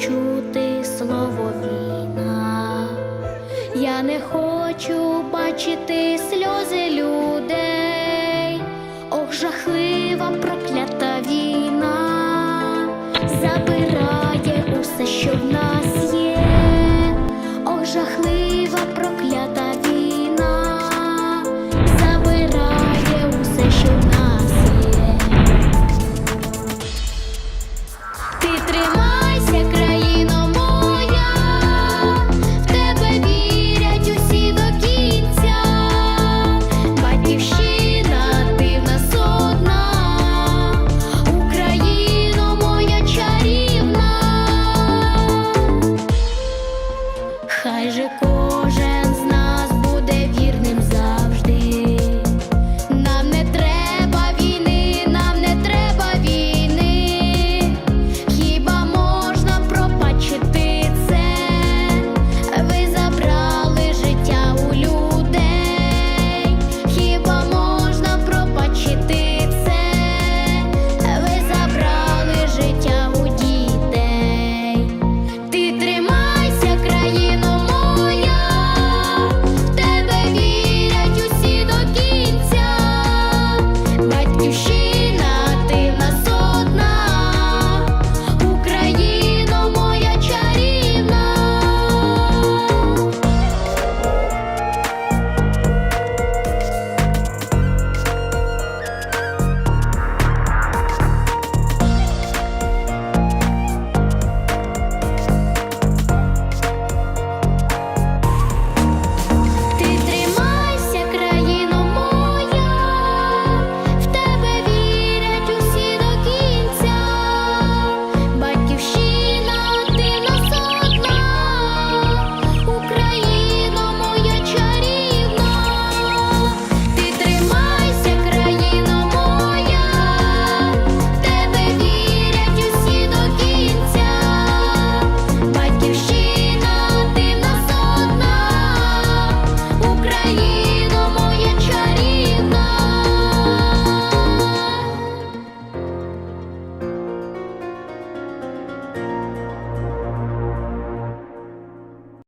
чути слово війна, я не хочу бачити сльози людей, ох, жахлива проклята.